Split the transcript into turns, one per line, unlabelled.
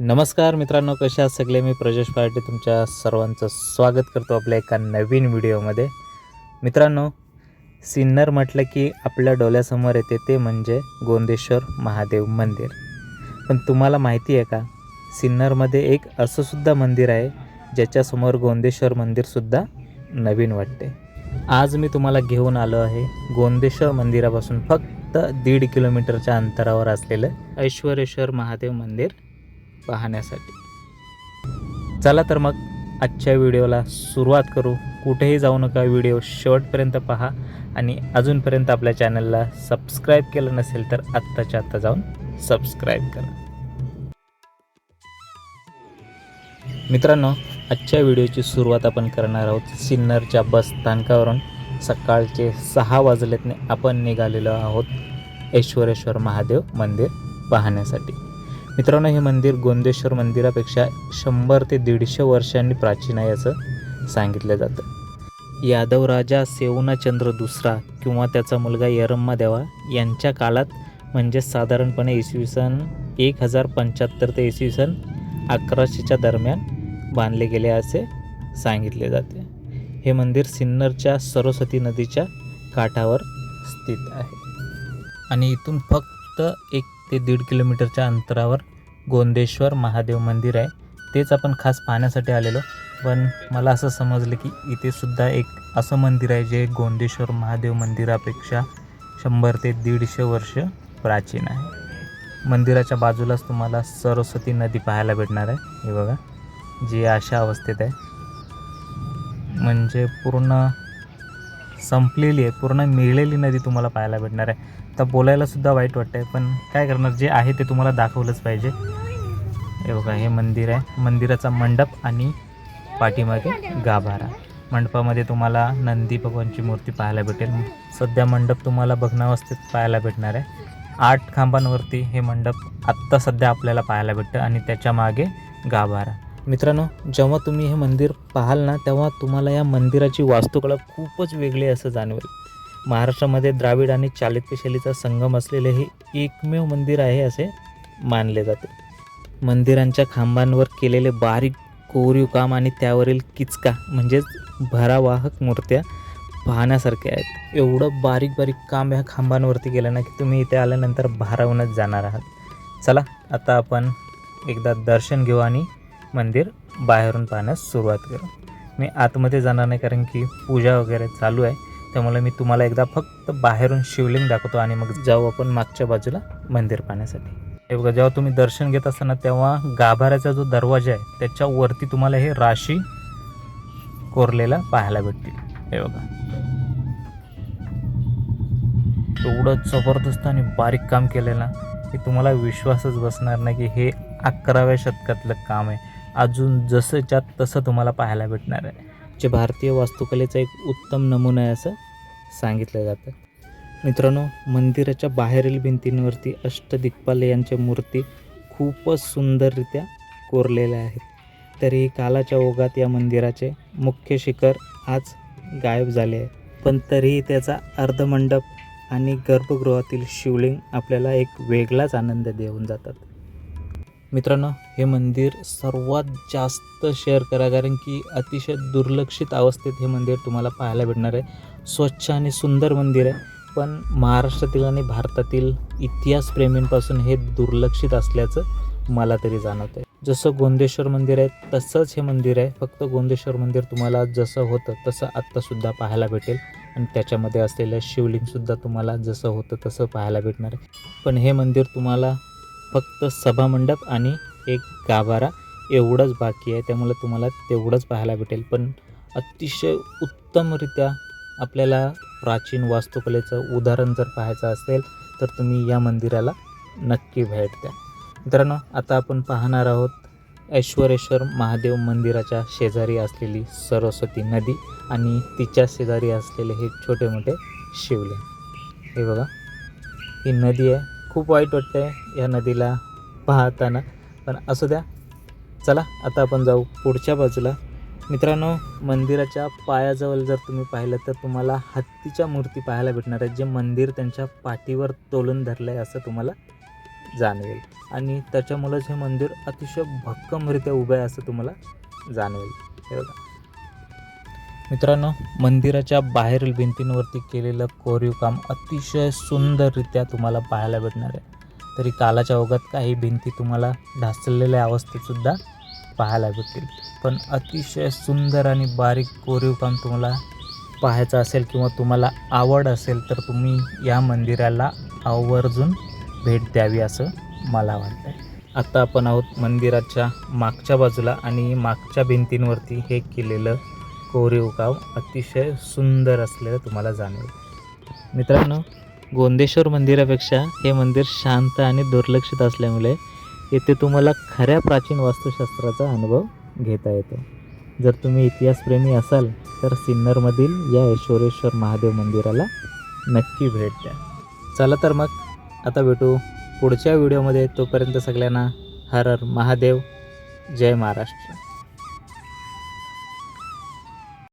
नमस्कार मित्रांनो कशा आहात सगळे? मी प्रजेश पार्टी तुमच्या सर्वांचं स्वागत करतो आपल्या एका नवीन व्हिडिओमध्ये. मित्रांनो सिन्नर म्हटलं की आपल्या डोळ्यासमोर येते ते म्हणजे गोंदेश्वर महादेव मंदिर. पण तुम्हाला माहिती आहे का सिन्नरमध्ये एक असं सुद्धा मंदिर आहे ज्याच्यासमोर गोंदेश्वर मंदिरसुद्धा नवीन वाटते. आज मी तुम्हाला घेऊन आलो आहे गोंदेश्वर मंदिरापासून फक्त दीड किलोमीटरच्या अंतरावर असलेलं ऐश्वरेश्वर महादेव मंदिर. पाहण्यासाठी. चला तर मग आजच्या व्हिडिओला सुरुवात करू. कुठेही जाऊ नका व्हिडिओ शेवटपर्यंत पहा आणि अजूनपर्यंत आपल्या चॅनलला सबस्क्राईब केलं नसेल तर आत्ताच्या आत्ता जाऊन सबस्क्राईब करा. मित्रांनो आजच्या व्हिडिओची सुरुवात आपण करणार आहोत सिन्नरच्या बस स्थानकावरून. सकाळचे सहा वाजलेतने आपण निघालेलो आहोत ऐश्वरेश्वर महादेव मंदिर पाहण्यासाठी. मित्रांनो हे मंदिर गोंदेश्वर मंदिरापेक्षा शंभर ते दीडशे वर्षांनी प्राचीन आहे असं सांगितलं जातं. यादव राजा सेवनाचंद्र दुसरा किंवा त्याचा मुलगा यरम्मा देवा यांच्या काळात म्हणजे साधारणपणे इसवी सन एक हजार पंच्याहत्तर ते इसवी सन अकराशेच्या दरम्यान बांधले गेले असे सांगितले जाते. हे मंदिर सिन्नरच्या सरस्वती नदीच्या काठावर स्थित आहे. आणि इथून फक्त एक ते दीड किलोमीटरच्या अंतरावर गोंदेश्वर महादेव मंदिर आहे. तेच आपण खास पाहण्यासाठी आलेलो. पण मला असं समजलं की इथे सुद्धा एक असं मंदिर आहे जे गोंदेश्वर महादेव मंदिरापेक्षा शंभर ते दीडशे वर्ष प्राचीन आहे. मंदिराच्या बाजूलाच तुम्हाला सरस्वती नदी पाहायला भेटणार आहे. हे बघा जी अशा अवस्थेत आहे. म्हणजे पूर्ण संपलेली आहे. पूर्ण मिळलेली नदी तुम्हाला पाहायला भेटणार आहे. तर बोलायलासुद्धा वाईट वाटतं आहे पण काय करणार? जे आहे ते तुम्हाला दाखवलंच पाहिजे. हे बघा हे मंदिर आहे. मंदिराचा मंडप आणि पाठीमागे गाभारा. मंडपामध्ये तुम्हाला नंदी भगवानची मूर्ती पाहायला भेटेल. सध्या मंडप तुम्हाला भग्नावस्थेत पाहायला भेटणार आहे. आठ खांबांवरती हे मंडप आत्ता सध्या आपल्याला पाहायला भेटतं आणि त्याच्यामागे गाभारा. मित्रांनो जेव्हा तुम्ही हे मंदिर पाहाल ना तेव्हा तुम्हाला या मंदिराची वास्तुकला खूपच वेगळी असं जाणवेल. महाराष्ट्रामध्ये द्राविड आणि चालुक्य शैलीचा संगम असलेले हे एकमेव मंदिर आहे असे मानले जाते. मंदिरांच्या खांबांवर केलेले बारीक कोरीव काम आणि त्यावरील किचका म्हणजेच भरावाहक मूर्त्या पाहण्यासारख्या आहेत. एवढं बारीक बारीक काम ह्या खांबांवरती केलं ना की तुम्ही इथे आल्यानंतर भारावूनच जाणार आहात. चला आता आपण एकदा दर्शन घेऊ आणि मंदिर बाहेरून पाहण्यास सुरुवात करू मी आतमध्ये जाणार नाही कारण की पूजा वगैरे चालू आहे. त्यामुळे मी तुम्हाला एकदा फक्त बाहेरून शिवलिंग दाखवतो आणि मग जाऊ आपण मागच्या बाजूला मंदिर पाहण्यासाठी. हे बघा जेव्हा तुम्ही दर्शन घेत असताना तेव्हा गाभाऱ्याचा जो दरवाजा आहे त्याच्यावरती तुम्हाला हे राशी कोरलेला पाहायला भेटतील. हे बघा. एवढं जबरदस्त आणि बारीक काम केलेलं ना की तुम्हाला विश्वासच बसणार नाही की हे अकराव्या शतकातलं काम आहे. अजून जसंच्या तसं तुम्हाला पाहायला भेटणार आहे. जे भारतीय वास्तुकलेचा एक उत्तम नमुना आहे असं सांगितलं जातं. मित्रांनो मंदिराच्या बाहेरील भिंतींवरती अष्टदिग्पाल यांच्या मूर्ती खूपच सुंदररित्या कोरलेल्या आहेत. तरीही कालाच्या ओघात या मंदिराचे मुख्य शिखर आज गायब झाले आहे. पण तरीही त्याचा अर्धमंडप आणि गर्भगृहातील शिवलिंग आपल्याला एक वेगळाच आनंद देऊन जातात. मित्रांनो हे मंदिर सर्वात जास्त शेअर करा कारण की अतिशय दुर्लक्षित अवस्थेत हे मंदिर तुम्हाला पाहायला भेटणार आहे. स्वच्छ आणि सुंदर मंदिर आहे पण महाराष्ट्रातील आणि भारतातील इतिहासप्रेमींपासून हे दुर्लक्षित असल्याचं मला तरी जाणवतं आहे जसं गोंदेश्वर मंदिर आहे तसंच हे मंदिर आहे. फक्त गोंदेश्वर मंदिर तुम्हाला जसं होतं तसं आत्तासुद्धा पाहायला भेटेल. आणि त्याच्यामध्ये असलेलं शिवलिंगसुद्धा तुम्हाला जसं होतं तसं पाहायला भेटणार आहे. पण हे मंदिर तुम्हाला फक्त सभामंडप आणि एक गाभारा एवढंच बाकी आहे. त्यामुळे तुम्हाला तेवढंच पाहायला भेटेल. पण अतिशय उत्तमरित्या आपल्याला प्राचीन वास्तुकलेचं उदाहरण जर पाहायचं असेल तर तुम्ही या मंदिराला नक्की भेट द्या. मित्रांनो आता आपण पाहणार आहोत ऐश्वरेश्वर महादेव मंदिराच्या शेजारी असलेली सरस्वती नदी आणि तिच्या शेजारी असलेले हे छोटे मोठे शिवलिंग. हे बघा ही नदी आहे. खूप वाईट वाटतं आहे या नदीला पाहताना. पण असू द्या. चला आता आपण जाऊ पुढच्या बाजूला. मित्रांनो मंदिराच्या पायाजवळ जर तुम्ही पाहिलं तर तुम्हाला हत्तीच्या मूर्ती पाहायला भेटणार आहेत जे मंदिर त्यांच्या पाठीवर तोलून धरलं आहे असं तुम्हाला जाणवेल. आणि त्याच्यामुळंच हे मंदिर अतिशय भक्कमरित्या उभं आहे असं तुम्हाला जाणवेल. हे बघा. मित्रांनो मंदिराच्या बाहेरील भिंतींवरती केलेलं कोरीव काम अतिशय सुंदररित्या तुम्हाला पाहायला भेटणार आहे. तरी कालाच्या ओघात काही भिंती तुम्हाला ढासळलेल्या अवस्थेतसुद्धा पाहायला भेटतील. पण अतिशय सुंदर आणि बारीक कोरीव काम तुम्हाला पाहायचं असेल किंवा तुम्हाला आवड असेल तर तुम्ही या मंदिराला आवर्जून भेट द्यावी असं मला वाटतं आहे आत्ता आपण आहोत मंदिराच्या मागच्या बाजूला आणि मागच्या भिंतींवरती हे केलेलं कोरीव काम अतिशय सुंदर असलेलं तुम्हाला जाणवेल. मित्रांनो गोंदेश्वर मंदिरापेक्षा हे मंदिर शांत आणि दुर्लक्षित असल्यामुळे येथे तुम्हाला खऱ्या प्राचीन वास्तुशास्त्राचा अनुभव घेता येतो. जर तुम्ही इतिहासप्रेमी असाल तर सिन्नरमधील या ऐश्वरेश्वर महादेव मंदिराला नक्की भेट द्या. चला तर मग आता भेटू पुढच्या व्हिडिओमध्ये. तोपर्यंत सगळ्यांना हर हर महादेव. जय महाराष्ट्र.